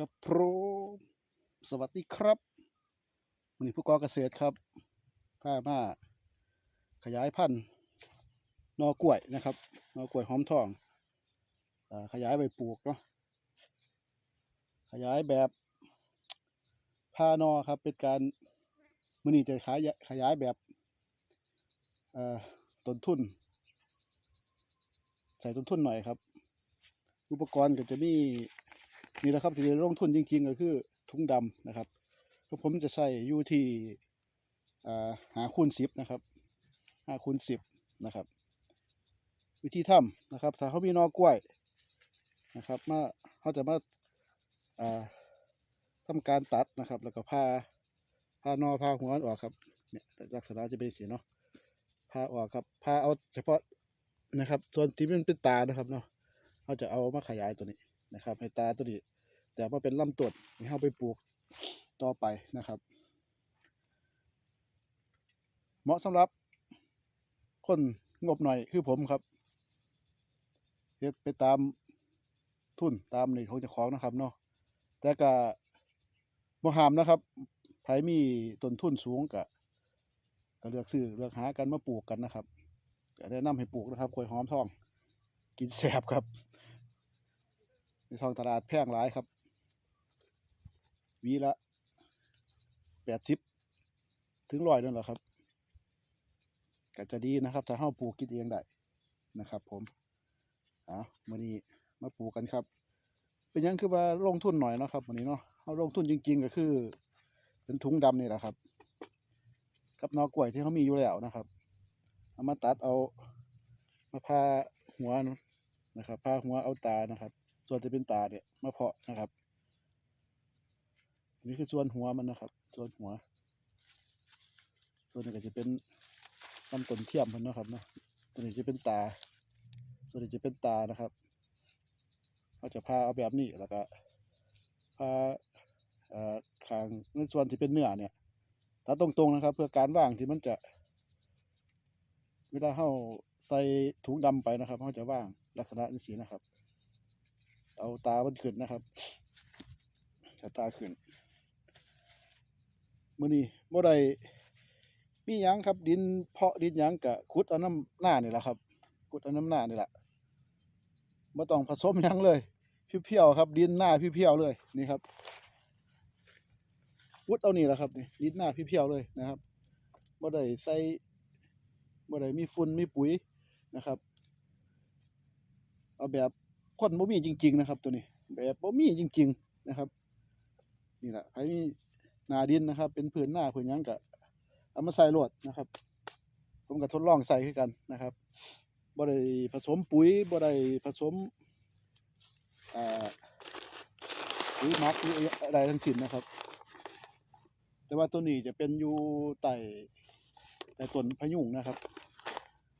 กับโปรสวัสดีครับวันนี้ผู้กอเกษตรครับพามาขยายพันธุ์นอกล้วยนะครับนอกล้วยหอมทองอขยายไปปลูกเนาะขยายแบบพานอครับ เป็นการมือนี้จะขายขยายแบบต้นทุน ใส่ต้นทุนหน่อยครับ อุปกรณ์ก็จะมี นี่แหละครับที่ลงทุนจริงๆก็คือถุงดำนะครับพวกผมจะใส่อยู่ที่หาคูณสิบนะครับหาคูณสิบนะครับ วิธีทำนะครับ ถ้าเขามีนอกล้วยนะครับมาเขาจะมาาทำการตัดนะครับ แล้วก็พาพานอพาหัวออกครับเนี่ยลักษณะจะเป็นสีเนาะพาออกครับพาเอาเฉพาะนะครับ ส่วนที่มันเป็นตานะครับเนาะเขาจะเอามาขยายตัวนี้นะครับ ให้ตาตัวนี้ แต่ว่าเป็นลำต้นให้เขาไปปลูกต่อไปนะครับ เหมาะสำหรับคนงบหน่อยคือผมครับเฮ็ดไปตามทุนตามนี่ของเจ้าของนะครับเนาะแต่ก็บ่ห้ามนะครับไผมีต้นทุนสูงก็ก็เลือกซื้อเลือกหากันมาปลูกกันนะครับก็แนะนำให้ปลูกนะครับกล้วยหอมทอง กินแซ่บครับในท้องตลาดแพงหลายครับ วีละแปดสิบถึงร้อยนั่นแหละครับก็จะดีนะครับ ถ้าเฮาปลูกกินเองได้นะครับ ผมอามื้อนี้มาปลูกกันครับ เป็นยังคือว่าลงทุนหน่อยเนาะครับวันนี้เนาะเฮาลงทุนจริง ๆ ก็คือ เป็นถุงดำนี่แหละครับ กับนอกล้วยที่เขามีอยู่แล้วนะครับเอามาตัดเอามาพาหัวนะครับผ้าหัวเอาตานะครับ ส่วนที่เป็นตาเนี่ยมาเพาะนะครับ นี่คือส่วนหัวมันนะครับ ส่วนหัว ส่วนนี้ก็จะเป็นลำต้นเทียมมันนะครับเนาะตัวนี้จะเป็นตา ส่วนนี้จะเป็นตานะครับเขาจะพาเอาแบบนี้แล้วก็พาเอ่อคางในส่วนที่เป็นเนื้อเนี่ยตัดตรงๆนะครับ เพื่อการว่างที่มันจะ เวลาเขาใส่ถุงดำไปนะครับเขาจะว่างลักษณะนี้สีนะครับ เอาตามันขึ้นนะครับตาขึ้น มื้อนี้บ่ได้มีหยังครับดินเพาะดินหยังกะขุดเอาน้ำหน้านี่แหละครับขุดเอาน้ำหน้านี่แหละบ่ต้องผสมหยังเลยเพียวๆครับ ดินหน้าเพียวๆเลยนี่ครับขุดเอานี่แหละครับนี่ดินหน้าเพียวๆเลยนะครับบ่ได้ใส่บ่ได้มีฝุ่นมีปุ๋ยนะครับเอาแบบคนบ่มีจริง ๆ นะครับ ตัวนี้ แบบบ่มีจริง ๆ นะครับ นี่แหละใครมี หนาดินนะครับ เป็นพื้นหน้าพื้นยังก็เอามาใส่โหลดนะครับ ผมก็ทดลองใส่คือกันนะครับบ่ได้ผสมปุ๋ยบ่ได้ผสมอ่าปุ๋ยมักหรืออะไรทั้งสิ้นนะครับ แต่ว่าตัวนี้จะเป็นอยู่ใต้ใต้ต้นพยุงนะครับ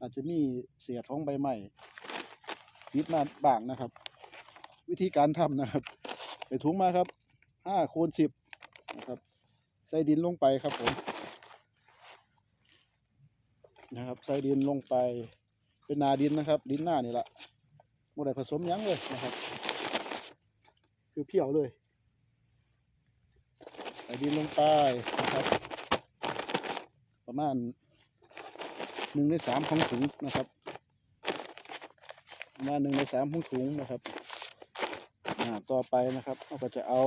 อาจจะมีเศษของใบไม้ติดมาบ้างนะครับ วิธีการทำนะครับใส่ถุงมาครับห้าคูณสิบนะครับ ใส่ดินลงไปครับผมนะครับใส่ดินลงไปเป็นนาดินนะครับ ดินหน้านี่แหละไม่ได้ผสมยังเลยนะครับคือเพียวเลยใส่ดินลงไปนะครับ ประมาณหนึ่งในสามของถุงนะครับประมาณหนึ่งในสามของถุงนะครับต่อไปนะครับเราก็จะเอา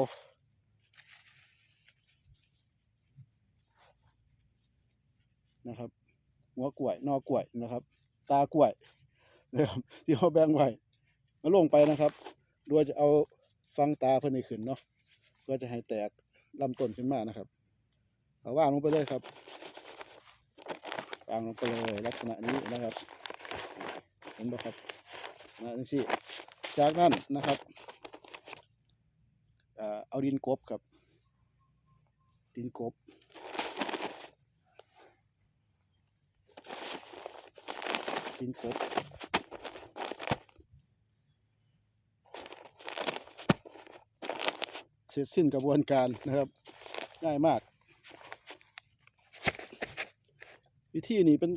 นะครับ หัวกล้วยนอกล้วยนะครับ ตากล้วยนะครับที่เขาแบ่งไว้มาลงไปนะครับ โดยจะเอาฟังตาเพิ่นให้ขึ้นเนาะก็จะให้แตกลำต้นขึ้นมานะครับเอาว่างลงไปเลยครับวางลงไปเลยลักษณะนี้นะครับเห็นไหมครับนะนี่สิจากนั้นนะครับเอ่อเอาดินกบครับ ดินกบ ดินกบเสร็จสิ้นกระบวนการนะครับ ง่ายมาก วิธีนี้เป็น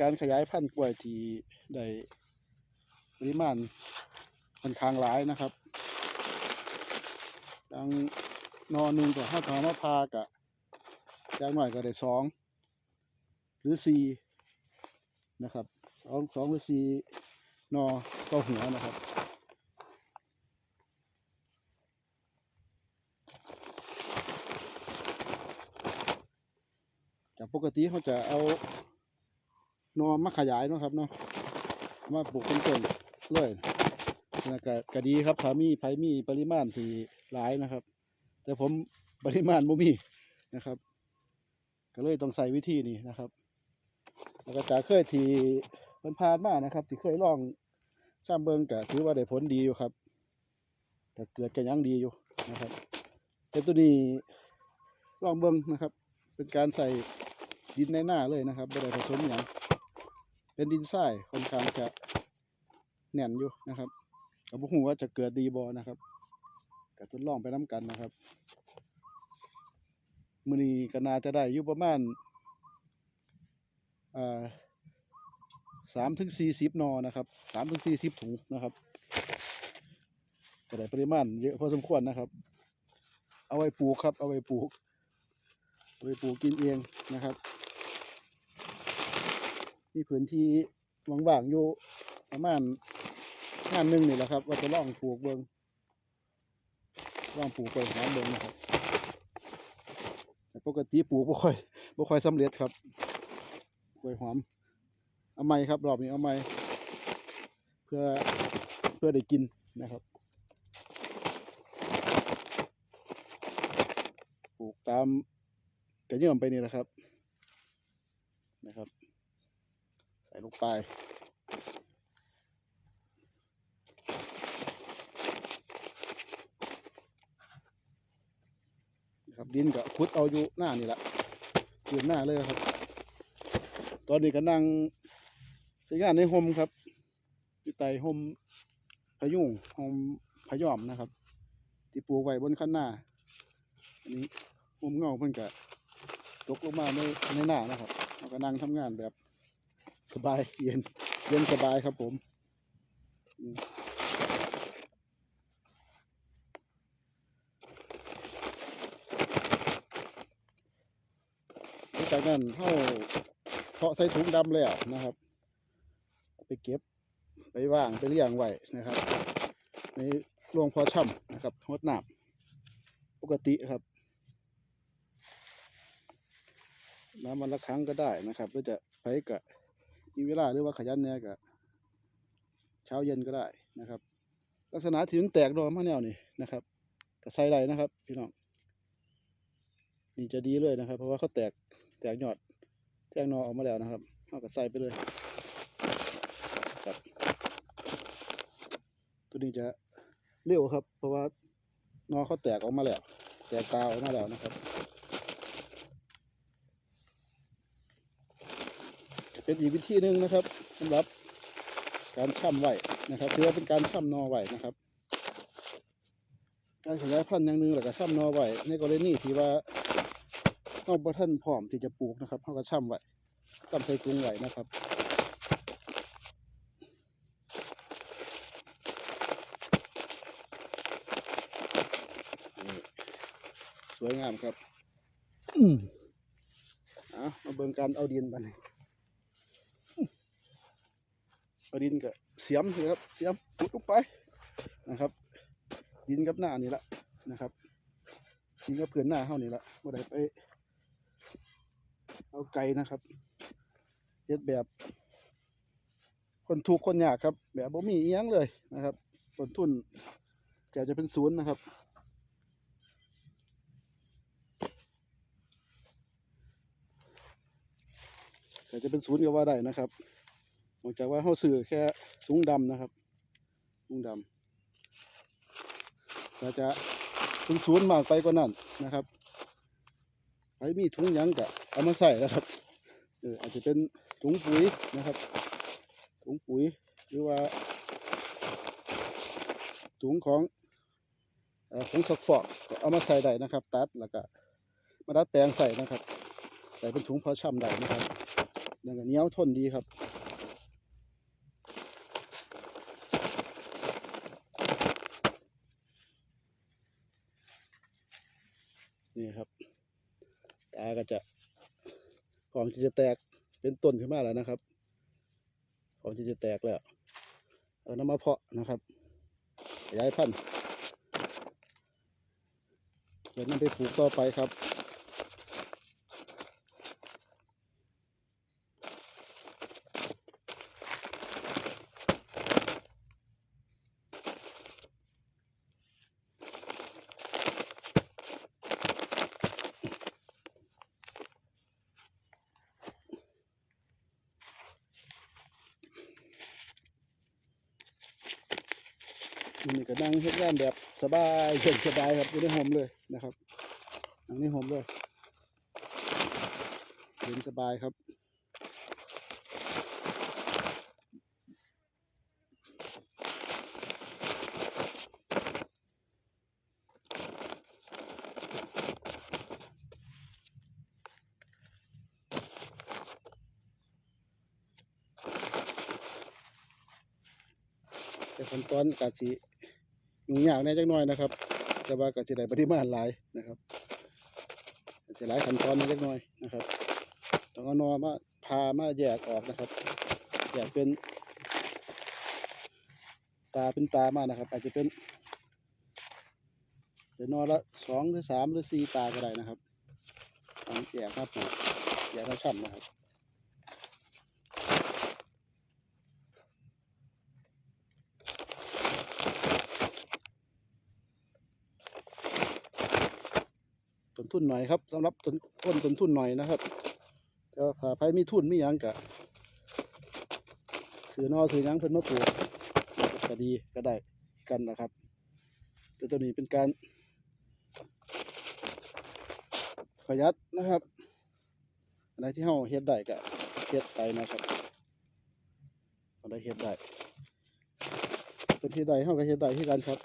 การขยายพันธุ์กล้วยที่ได้ปริมาณค่อนข้างหลายนะครับทางนอนหนึ่งกับห้าทอมาพากะอย่างหน่อยก็ได้สองหรือสี่ นะครับสองสองหรือสี่นอต่อหัวนะครับจากปกติเขาจะเอานอมาขยายเนาะครับเนาะมาปลูกเป็นต้นเลยนะก็ก็ดีครับถ้ามีไผมีปริมาณที่หลายนะครับ แต่ผมปริมาณบ่มีนะครับ ก็เลยต้องใส่วิธีนี้นะครับ แล้วก็จากเคยที่มันผ่านมานะครับที่เคยลองช่ามเบิงก็ถือว่าได้ผลดีอยู่ครับแต่เกิดกันยังดีอยู่นะครับแต่ตัวนี้ลองเบิงนะครับ เป็นการใส่ดินในหน้าเลยนะครับไม่ได้ผสมอย่างเป็นดินทรายค่อนข้างจะแน่นอยู่นะครับกับพวกหัวาจะเกิดดีบอนะครับก็ทดลองไปน้กันนะครับมือนี้ก็น่าจะได้อยู่ประมาณ สามถึงสี่สิบนอนะครับสามถึงสี่สิบถุงนะครับก็ได้ปริมาณเยอะพอสมควรนะครับ เอาไว้ปลูกครับ เอาไว้ปลูก เอาไปปลูกกินเองนะครับมีพื้นที่ว่างๆอยู่ประมาณงานหนึ่งนี่แหละครับ ว่าจะลองปลูกเบิงลองปลูกไปหาเบิงนะครับแต่ปกติปลูกบ่ค่อยบ่ค่อยสำเร็จครับ กล้วยหอม เอาไม้ครับ รอบนี้เอาไม้เพื่อเพื่อได้กินนะครับปลูกตามกระเยื่อมไปนี่แหละครับ นะครับ ใส่ลงไปนะครับดินก็ขุดเอาอยู่หน้านี่แหละอยู่หน้าเลยครับ ตอนนี้ก็นั่งใช้งานในโฮมครับอยู่ใต้โฮมพยุงโฮมพยอมนะครับ ที่ปลูกไว้บนข้างหน้า อันนี้โฮมเงาเพิ่นก็ตกลงมาในในหน้านะครับเราก็นั่งทำงานแบบสบายเย็นเย็นสบายครับผมอืมหลังจากนั้นเข้า เพาะใส่ถุงดำแล้วนะครับ ไปเก็บไปว่างไปเลี้ยงไว้นะครับ ในรวงพอช่ำนะครับหดน้ำปกติครับ น้ำมันละครั้งก็ได้นะครับหรือจะไปกะมีเวลาหรือว่าขยันเนี่ยกะเช้าเย็นก็ได้นะครับ ลักษณะที่นแตกดอกมะแนวนี่นะครับก็ใส่ได้นะครับ พี่น้องนี่จะดีเลยนะครับ เพราะว่าเขาแตกแตกยอด แตกนอออกมาแล้วนะครับเอาก็ใส่ไปเลยครับตัวนี้จะเร็วครับ เพราะว่านอเขาแตกออกมาแล้ว แตกตาออกมาแล้วนะครับ เป็นอีกวิธีหนึ่งนะครับสำหรับการช่ำไหวนะครับถือว่าเป็นการช่ำนอไหวนะครับ การขยายพันธุ์อย่างหนึ่งหละก็ช่ำนอไหวในกรณีที่ว่า เราบ่ท่านพร้อมที่จะปลูกนะครับเราก็ช่ำไหวช่ำใส่กรุงไหวนะครับนี่สวยงามครับอืมเอามาเบิ่งการเอาดินไปเอาดินกับเสียมเลยครับ เสียมปุดลงไปนะครับ ดินกับหน้านี่ละนะครับดินกับเพื่อนหน้าเฮานี่ละบ่ได้ไป เอาไกลนะครับเฮ็ดแบบ คนถูกคนยากครับ แบบบ่มีเอียงเลยนะครับต้นทุนแกจะเป็นศูนย์นะครับแต่จะเป็นศูนย์ก็ว่าได้นะครับนอกจากว่าเขาซื้อแค่ถุงดำนะครับถุงดำแต่จะเป็นศูนย์มากไปกว่านั้นนะครับ รมีถุงยังกะเอามาใส่นะครับเอออาจจะเป็นถุงปุ๋ยนะครับ ถุงปุ๋ยหรือว่า ถุงของเอ่อผงซักฟอกก็เอามาใส่ได้นะครับ ตัดแล้วก็มาดัดแปลงใส่นะครับ ใส่เป็นถุงพาะช่ำได้นะครับนั่นก็เนียวทนดีครับนี่ครับาก็จะพร้อมที่จะแตกเป็นต้นขึ้นมาแล้วนะครับพร้อมที่จะแตกแล้ว เอาน้ำมาเพาะนะครับขยายพันธุ์เดี๋ยวนำไปปลูกต่อไปครับ นี่ก็นั่งเฮ็ดงานแบบสบายเย็นสบายครับอยู่ในโฮมเลยนะครับนั่งในโฮมเลยเย็นสบายครับแต่ขั้นตอนก็สิ ยุ่งยากแน่จักหน่อยนะครับ แต่ว่าก็สิได้ปริมาณหลายนะครับก็สิหลายขั้นตอนแน่จักหน่อยนะครับต้องเอานอมาพามาแยกออกนะครับแยกเป็นตาเป็นตามานะครับ อาจจะเป็นเป็นนอละสองหรือสามหรือสี่ตาก็ได้นะครับตามแยกครับปลูกแยกละช่ำนะครับ ทุนหน่อยครับสำหรับต้นต้นต้นทุนหน่อยนะครับแต่ว่าถ้าใครมีทุนมียังกะซื้อนอซื้อยังเพิ่นมาปลูกก็ดีก็ได้กันนะครับ แต่ตัวนี้เป็นการประหยัดนะครับอะไรที่เฮาเฮ็ดได้ก็เฮ็ดไปนะครับอะไรเฮ็ดได้เป็นที่ใดเฮาก็เฮ็ดได้ที่กันครับ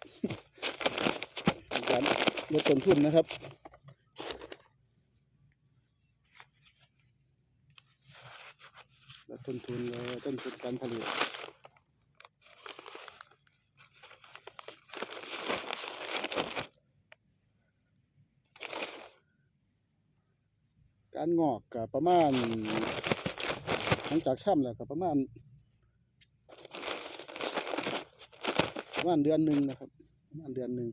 การลดต้นทุนนะครับ และต้นทุนเลยต้นทุนการผลิตการงอกกับประมาณหลังจากช่ำแล้วก็ประมาณประมาณเดือนหนึ่งนะครับประมาณเดือนหนึ่ง